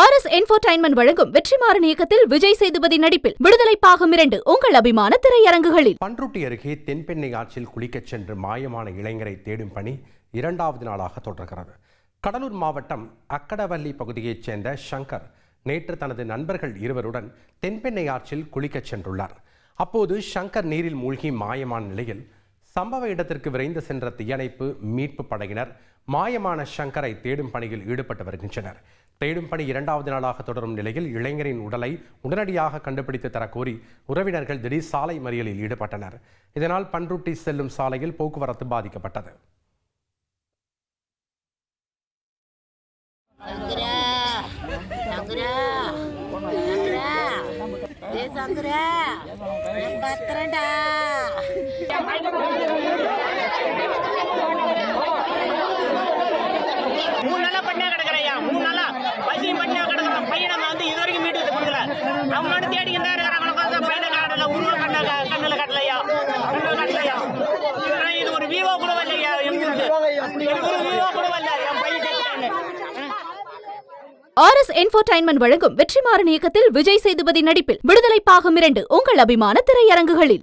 R S entertainment வழங்கும் வெற்றிமாறன் இயக்கத்தில் விஜய் சேதுபதி நடிப்பில் விடுதலை பாகம் இரண்டு உங்கள் அபிமான திரையரங்குகளில். பன்ருட்டி அருகே தென்பெண்ணை ஆற்றில் குளிக்கச் சென்று மாயமான இளைஞரை தேடும் பணி இரண்டாவது நாளாக தொடர்கிறது. கடலூர் மாவட்டம் அக்கடவல்லி பகுதியைச் சேர்ந்த சங்கர் நேற்று தனது நண்பர்கள் இருவருடன் தென்பெண்ணை ஆற்றில் குளிக்கச் சென்றுள்ளார். அப்போது சங்கர் நீரில் மூழ்கி மாயமான நிலையில் சம்பவ இடத்திற்கு விரைந்து சென்ற தீயணைப்பு மீட்பு படையினர் மாயமான ஷங்கரை தேடும் பணியில் ஈடுபட்டு வருகின்றனர். தேடும் பணி இரண்டாவது நாளாக தொடரும் நிலையில் இளைஞரின் உடலை உடனடியாக கண்டுபிடித்து தரக்கோரி உறவினர்கள் திடீர் சாலை மறியலில் ஈடுபட்டனர். இதனால் பன்ருட்டி செல்லும் சாலையில் போக்குவரத்து பாதிக்கப்பட்டது. சங்கரா சங்கரா ஏ மூணு நாளா பண்ணியா கிடக்குறையா மூணு நாளா. பசி பண்ணியா ஆர் எஸ் என்டர்டைன்மெண்ட் வழங்கும் வெற்றிமாறன் இயக்கத்தில் விஜய் சேதுபதி நடிப்பில் விடுதலை பாகம் இரண்டு உங்கள் அபிமான திரையரங்குகளில்.